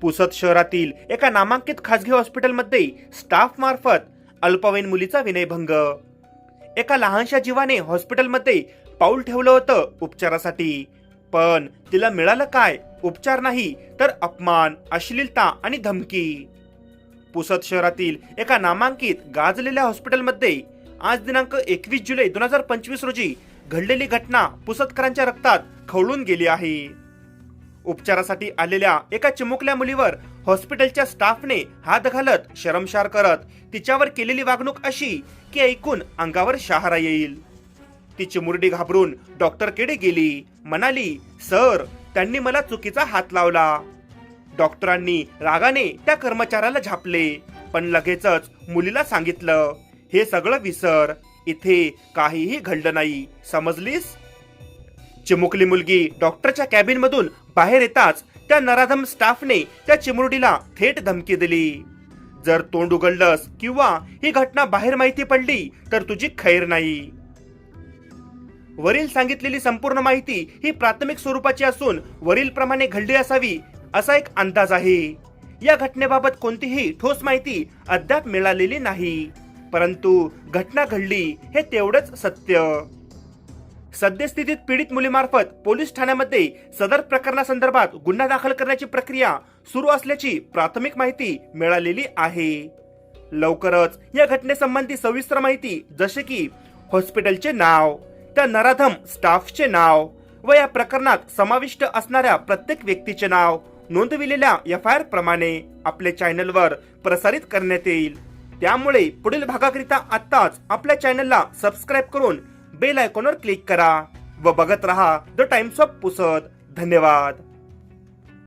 पुसद शहरातील एका नामांकित खासगी हॉस्पिटलमध्ये स्टाफ मार्फत अल्पवयीन मुलीचा विनयभंग. एका लहानशा जीवाने हॉस्पिटलमध्ये पाऊल ठेवलं होतं उपचारासाठी. पण तिला मिळालं काय? उपचार नाही तर अपमान अश्लीलता आणि धमकी. पुसद शहरातील एका नामांकित गाजलेल्या हॉस्पिटलमध्ये आज दिनांक एकवीस जुलै दोन हजार पंचवीस रोजी घडलेली घटना पुसदकरांच्या रक्तात खवळून गेली आहे. उपचारासाठी आलेल्या एका चिमुकल्या मुलीवर हॉस्पिटलच्या स्टाफने हात घालत शरमशार करत तिच्यावर केलेली वागणूक अशी की ऐकून अंगावर शहारा येईल. ती चिमुरडी घाबरून डॉक्टरकडे गेली. म्हणाली सर त्यांनी मला चुकीचा हात लावला. डॉक्टरांनी रागाने त्या कर्मचाऱ्याला झापले पण लगेचच मुलीला सांगितलं हे सगळं विसर. इथे काहीही घडलं नाही. समजलीस? चिमुकली मुलगी डॉक्टरच्या कॅबिन मधून बाहेर येताच त्या नराधम स्टाफने त्या चिमुरडीला थेट धमकी दिली. जर तोंड उघडलंस किंवा ही घटना बाहेर माहिती पडली तर तुझी खैर नाही. वरील सांगितलेली संपूर्ण माहिती ही प्राथमिक स्वरूपाची असून वरील प्रमाणे घडली असावी असा एक अंदाज आहे. या घटनेबाबत कोणतीही ठोस माहिती अद्याप मिळालेली नाही. परंतु घटना घडली हे तेवढंच सत्य. सद्यस्थितीत पीडित मुलीमार्फत पोलीस ठाण्यामध्ये सदर प्रकरणासंदर्भात गुन्हा दाखल करण्याची प्रक्रिया सुरू असल्याची प्राथमिक माहिती मिळालेली आहे. लवकरच या घटनेसंबंधी सविस्तर माहिती जसे की हॉस्पिटलचे नाव त्या नराधम स्टाफचे नाव व या प्रकरणात समाविष्ट असणाऱ्या प्रत्येक व्यक्तीचे नाव नोंदविलेल्या एफ आय आर प्रमाणे आपल्या चॅनलवर प्रसारित करण्यात येईल. त्यामुळे पुढील भागाकरिता आत्ताच आपल्या चॅनलला सबस्क्राईब करून बेल आयकॉनवर क्लिक करा व बघत रहा द टाइम्स ऑफ पुसद. धन्यवाद.